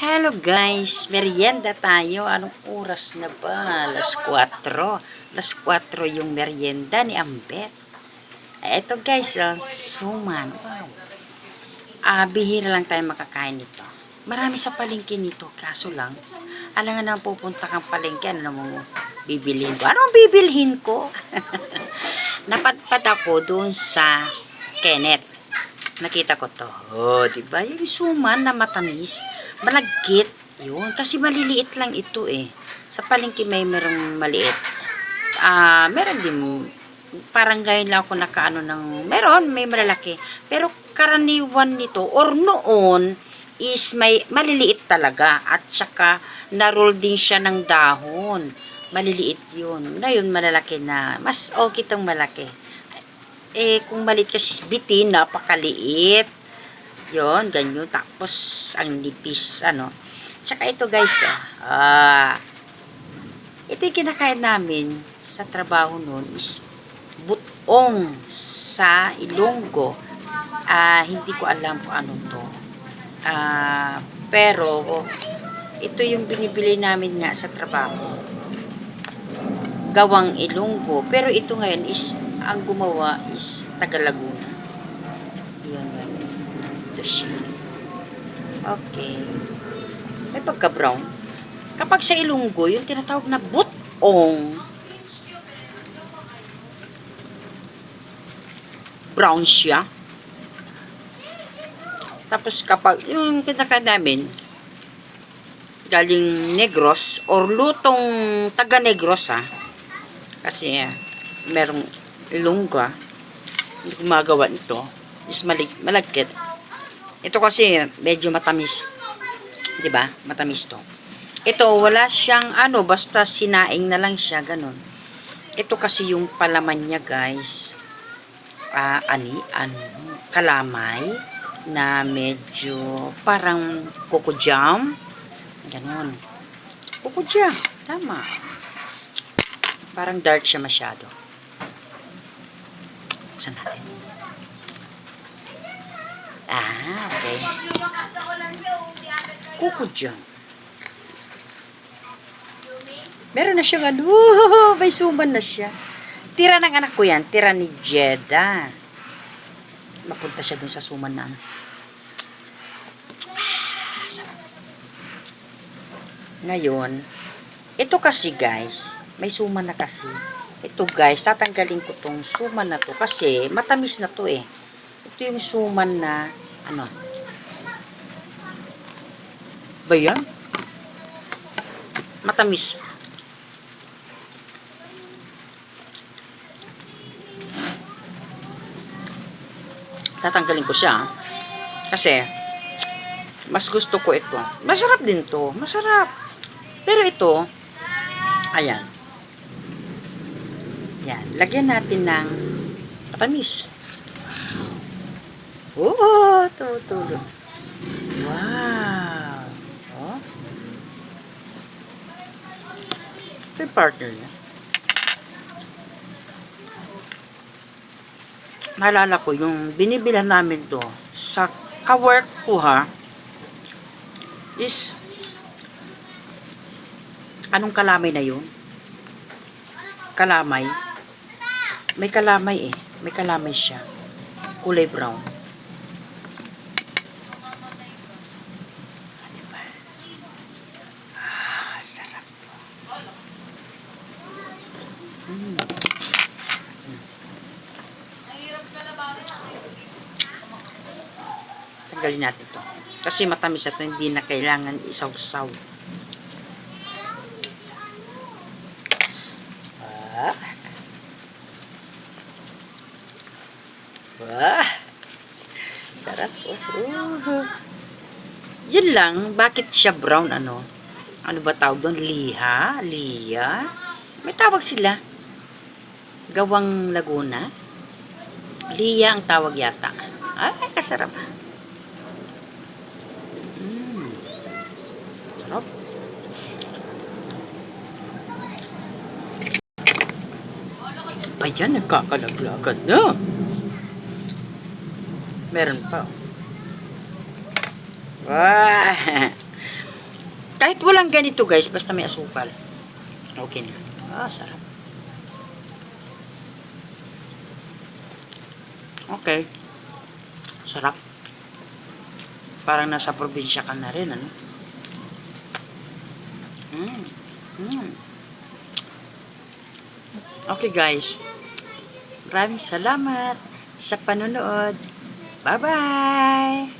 Hello guys, merienda tayo. Anong oras na ba? Alas 4. Alas 4 yung merienda ni Ambet. Eto guys, oh, suman. Wow. Ah, bihira lang tayo makakain nito. Marami sa palengke nito, kaso lang, alam nga naman pupunta kang palengke, ano mo bibilhin ko? Anong bibilhin ko? Napadpad ako doon sa Kenneth. Nakita ko to. Oh, di ba? Yung suman na matamis, malagkit. Yun, kasi maliliit lang ito eh. Sa palengke may merong maliit. Ah, meron din parang ngayon lang ako nakaano ng meron, may malalaki. Pero karaniwan nito or noon is may maliliit talaga at saka na-roll din siya ng dahon. Maliliit yun. Ngayon malalaki na. Mas okay itong malaki. Eh, kung maliit kasi bitin, napakaliit. Yon, ganyan. Tapos, ang nipis, ano. Tsaka ito guys, ah, ah, ito yung kinakain namin sa trabaho noon is butong sa Ilonggo. Ah, hindi ko alam kung ano to. Ah, pero, ito yung binibili namin nga sa trabaho. Gawang Ilonggo. Pero ito ngayon is, ang gumawa is taga Laguna. Yan, yan. Ito siya. Okay. May pagka-brown. Kapag sa Ilonggo, yung tinatawag na butong, brown siya. Tapos kapag, yung kinakain namin, galing Negros, or lutong taga Negros ha, kasi ah, merong lungga, hindi gumagawa nito, is malig, malagkit. Ito kasi medyo matamis. 'Di ba? Matamis to. Ito wala siyang ano, basta sinaing na lang siya ganun. Ito kasi yung palaman niya, guys. Ah, ani, ano, kalamay na medyo parang coco jam. Ganun. Coco jam, tama. Parang dark siya masyado. Buksan natin. Ah, okay. Coco jam. Meron na siyang ano, may suman na siya. Tira ng anak ko yan, tira ni Jeda. Mapunta siya dun sa suman na ano. Ah. Ngayon, ito kasi guys, may suman na kasi. Ito guys, tatanggalin ko tong suman na to kasi matamis na to eh. Ito yung suman na, ano, ba yan? Matamis. Tatanggalin ko siya. Kasi, mas gusto ko ito. Masarap din to. Masarap. Pero ito, ayan. Yan. Lagyan natin ng matamis. Oh, tutulog. Wow. Oh. Ito yung partner niya. Naalala ko, yung binibilan namin to sa kawork ko ha, is anong kalamay na yun? Kalamay. May kalamay eh. May kalamay siya. Kulay brown. Diba? Ah, sarap. Mm. Tanggalin natin to. Kasi matamis at hindi na kailangan isaw-saw. Ah. Wah. Sarap. Oh. Yun lang. Bakit siya brown ano? Ano ba tawag doon? Liha? Liya? May tawag sila. Gawang Laguna? Liya ang tawag yata. Ay, kasarap. Mm. Sarap. Pa yan, nagkakalaglagan na. Meron pa. Wow. Kahit walang ganito guys, basta may asukal. Okay na. Ah, sarap. Okay. Sarap. Parang nasa probinsya ka na rin, ano? Mm. Mm. Okay guys. Maraming salamat sa panonood. Bye-bye!